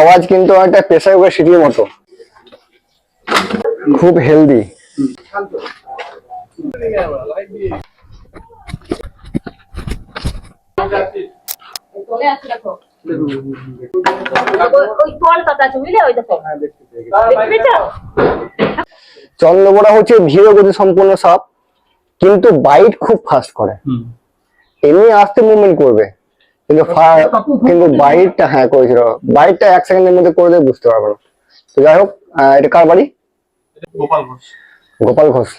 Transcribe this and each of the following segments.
আওয়াজ কিন্তু একটা প্রেসার কুকার সিটির মতো। খুব হেলদি? চন্দ্রবড়া হচ্ছে ধীর গতি সম্পূর্ণ সাপ কিন্তু বাইট খুব ফাস্ট করে। এমনি আস্তে মুভমেন্ট করবে। কিন্তু ফা- কিন্তু বাইটটা হ্যাঁ করেছিল। বাইটটা এক সেকেন্ডের মধ্যে করে দেবে বুঝতে পারবে না। তো যাই হোক এটা কার বাড়ি? গোপাল ঘোষ। গোপাল ঘোষ।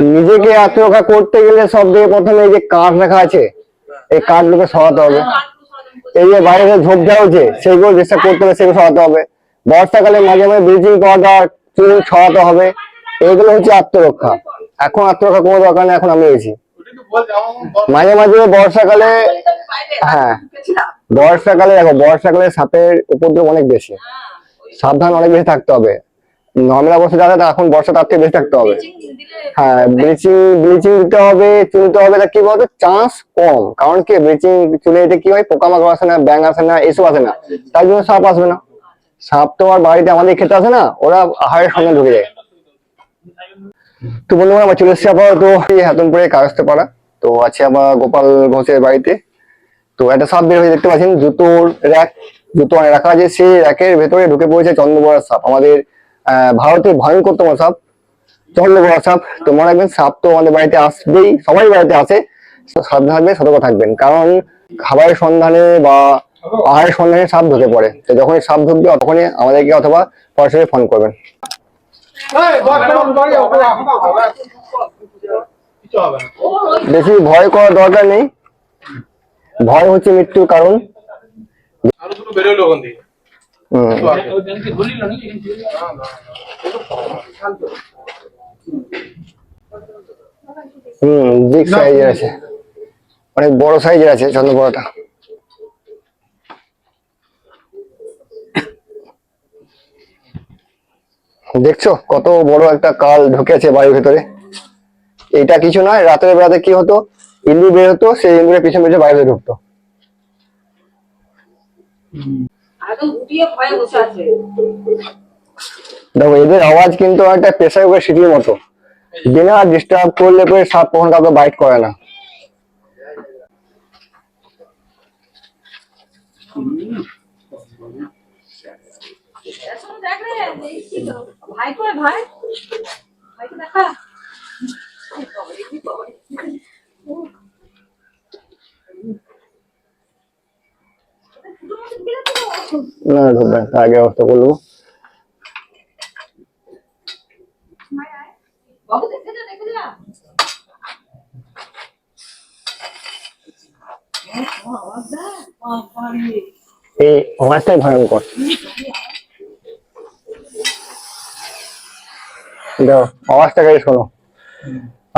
নিজেকে আত্মরক্ষা করতে গেলে সব থেকে প্রথমে এই যে কাঠ রাখা আছে এই কাঠগুলোকে সরাতে হবে। এই যে বাইরে যে ঝোপঝাড় হচ্ছে সেইগুলো ডিস্টার্ব করতে হবে সেগুলো সরাতে হবে। বর্ষাকালে মাঝে মাঝে ব্লিচিং পাউডার চুন ছড়াতে হবে। এইগুলো হচ্ছে আত্মরক্ষা। এখন আত্মরক্ষা কোনো দরকার নেই এখন আমি বল- মাঝে মাঝে বর্ষাকালে হ্যাঁ। বর্ষাকালে দেখো বর্ষাকালে সাপের উপদ্রব অনেক বেশি। সাবধান অনেক বেশি থাকতে হবে। নর্মাল অবস্থা যারা এখন বর্ষা তার থেকে বেশি থাকতে হবে। হ্যাঁ ব্লিচিং ব্লিচিং দিতে হবে চুন দিতে হবে তা কি বলতো? চান্স কম। কারণ কি? ব্লিচিং চুলে দিতে কি হয়? পোকামাকড় আসে না ব্যাং আসে না এসব আসে না। তাই জন্য সাপ আসবে না। সাপ তো আর বাড়িতে আমাদের খেতে আসে না ওরা আহারের সঙ্গে ঢুকে যায়। তো বন্ধুরা আমার চলে এসেছি আবার তো হাতমপুরে কাগজতে পাড়া। তো আছে আমার গোপাল ঘোষের বাড়িতে। তো একটা সাপ বের হয়ে দেখতে পাচ্ছেন জুতোর র্যাক জুতো অনেক রাখা আছে সেই র্যাকের ভেতরে ঢুকে পড়েছে চন্দ্রবড়া সাপ আমাদের ভারতের ভয়ঙ্করতম সাপ চন্দ্রবড়া সাপ তো মনে রাখবেন সাপ তো আমাদের বাড়িতে আসবেই সবাই বাড়িতে আসে সাবধান থাকবেন সতর্ক থাকবেন কারণ খাবারের সন্ধানে বা আহারের সন্ধানে সাপ ঢুকে পড়ে তো যখনই সাপ ঢুকবে তখনই আমাদেরকে অথবা সরাসরি ফোন করবেন বেশি ভয় করার দরকার নেই ভয় হচ্ছে মৃত্যুর কারণ। হুম, বিগ সাইজের আছে। অনেক বড় সাইজের আছে চন্দ্রবড়াটা দেখছ কত বড় একটা কাল ঢুকেছে বাড়ির ভেতরে? এটা কিছু নয় রাতের বেলাতে কি হতো? ইন্দুর বের হতো সেই ইন্দুরের পিছনে পিছনে বাইরে ঢুকতো একদম গুটিয়ে ভয়ে বসে আছে দেখো এদের আওয়াজ কিন্তু একটা প্রেসার কুকার সিটির মতো বিনা ডিস্টার্ব করলে পরে সাপ কখন কাউকে বাইট করে না এসব দেখ রে এই কি তো? ভাই করে ভাই ভাইকে দেখা না ঢুকবে আগে ব্যবস্থা করব যা যা এই দেখো আওয়াজটাকে শোনো।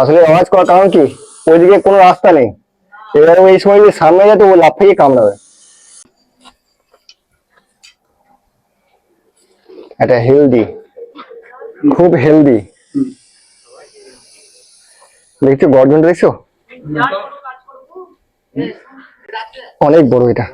আসলে আওয়াজ কারণ কি? ওইদিকে কোনো রাস্তা নেই। এবার এই সময় যদি সামনে যায় তো ও লাফিয়ে কামড়াবে। এটা হেলদি খুব হেলদি দেখছ গর্জনটা দেখছ? অনেক বড় এটা।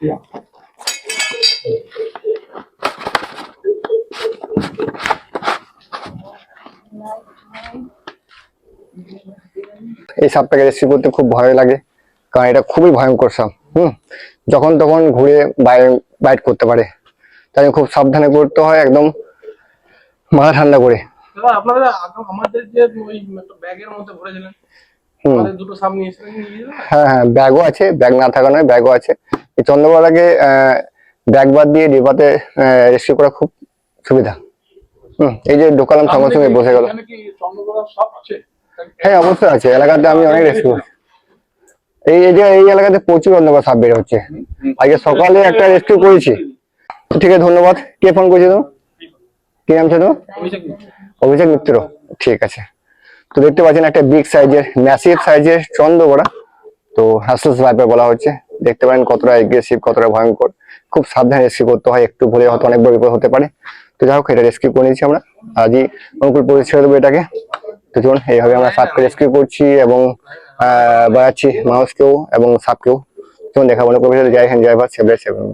এই সাপটাকে রেসিপি করতে খুব ভয় লাগে, কারণ এটা খুবই ভয়ঙ্কর সাপ, হুম? যখন তখন ঘুরে বাইট করতে পারে। তাই খুব সাবধানে করতে হয়, একদম মাথা ঠান্ডা করে। হ্যাঁ হ্যাঁ ব্যাগও আছে ব্যাগ না থাকা নয় ব্যাগও আছে। এই চন্দ্রকোনাকে ব্যাগ বাদ দিয়ে ডিবাতে রেস্কিউ করা খুব সুবিধা। হুম এই যে ঢোকালাম সঙ্গে সঙ্গে বসে গেল। হ্যাঁ অবশ্যই আছে এলাকাতে আমি অনেক রেস্কিউ এই যে এই এলাকাতে প্রচুর অন্ধকার সাপ বের হচ্ছে। আজকে সকালে একটা রেস্কিউ করেছি। ঠিক আছে ধন্যবাদ। কে ফোন করেছে তো? কি নাম ছিল? অভিষেক অভিষেক মিত্র। ঠিক আছে। তো দেখতে পাচ্ছেন একটা বিগ সাইজের ম্যাসিভ সাইজের চন্দ্র চন্দ্রকোড়া তো হ্যাসেলস ভাইপার বলা হচ্ছে। দেখতে পারেন কতটা এগ্রেসিভ কতটা ভয়ঙ্কর। খুব সাবধানে রেস্কিউ করতে হয়, একটু ভুলে হয়তো অনেক বড় হতে পারে। তো যাই হোক, এটা রেস্কিউ করে নিয়েছি আমরা। আজই অনুকূল পরিবেশ দেবো এটাকে। তো চলুন, এইভাবে আমরা সাপকে রেস্কিউ করছি এবং বাড়াচ্ছি মানুষকেও এবং সাপকেও। চলুন দেখা মনে করবে জয় হিন্দ, জয় সেভরে সেভেন